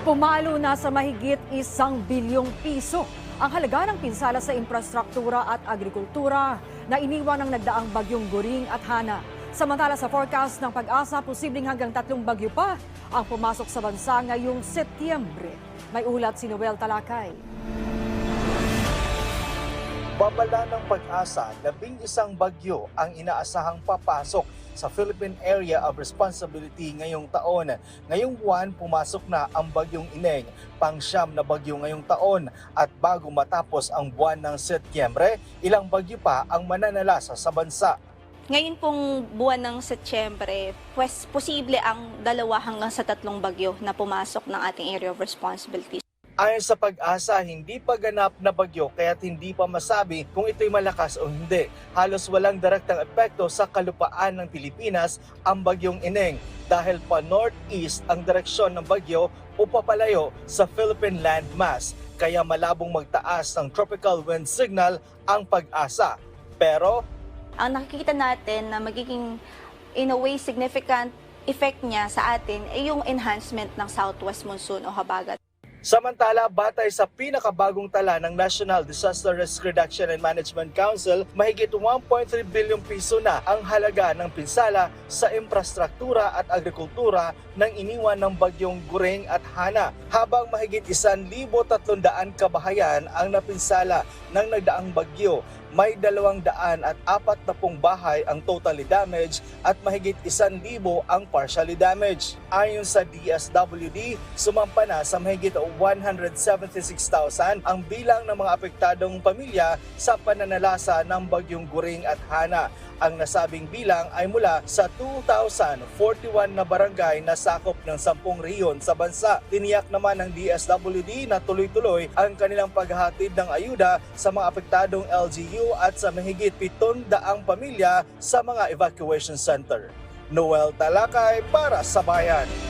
Pumalo na sa mahigit isang bilyong piso ang halaga ng pinsala sa infrastruktura at agrikultura na iniwan ng nagdaang bagyong Goring at Hana. Samantala sa forecast ng pag-asa, posibleng hanggang tatlong bagyo pa ang pumasok sa bansa ngayong Setyembre. May ulat si Noel Talakay. Babala ng pag-asa, labing isang bagyo ang inaasahang papasok sa Philippine Area of Responsibility ngayong taon. Ngayong buwan, pumasok na ang bagyong Ineng, pangsyam na bagyo ngayong taon. At bago matapos ang buwan ng Setyembre, ilang bagyo pa ang mananalasa sa bansa. Ngayon pong buwan ng Setyembre, pues posible ang dalawa hanggang sa tatlong bagyo na pumasok ng ating area of responsibility. Ayon sa pag-asa, hindi pa ganap na bagyo kaya't hindi pa masabi kung ito'y malakas o hindi. Halos walang direktang epekto sa kalupaan ng Pilipinas ang bagyong Ineng dahil pa northeast ang direksyon ng bagyo o papalayo sa Philippine landmass. Kaya malabong magtaas ng tropical wind signal ang pag-asa. Pero Ang nakikita natin na magiging in a way significant effect niya sa atin ay yung enhancement ng southwest monsoon o habagat. Samantala, batay sa pinakabagong tala ng National Disaster Risk Reduction and Management Council, mahigit 1.3 bilyong piso na ang halaga ng pinsala sa infrastruktura at agrikultura ng iniwan ng bagyong Guring at Hana, habang mahigit 1,300 kabahayan ang napinsala ng nagdaang bagyo. May 200 at apat na pong bahay ang totally damaged at mahigit 1,000 ang partially damaged. Ayon sa DSWD, sumampa na sa mahigit 176,000 ang bilang ng mga apektadong pamilya sa pananalasa ng bagyong Guring at Hana. Ang nasabing bilang ay mula sa 2,041 na barangay na sakop ng 10 rehiyon sa bansa. Tiniyak naman ng DSWD na tuloy-tuloy ang kanilang paghahatid ng ayuda sa mga apektadong LGU at sa mahigit 700 pamilya sa mga evacuation center. Noel Talakay para sa Bayan.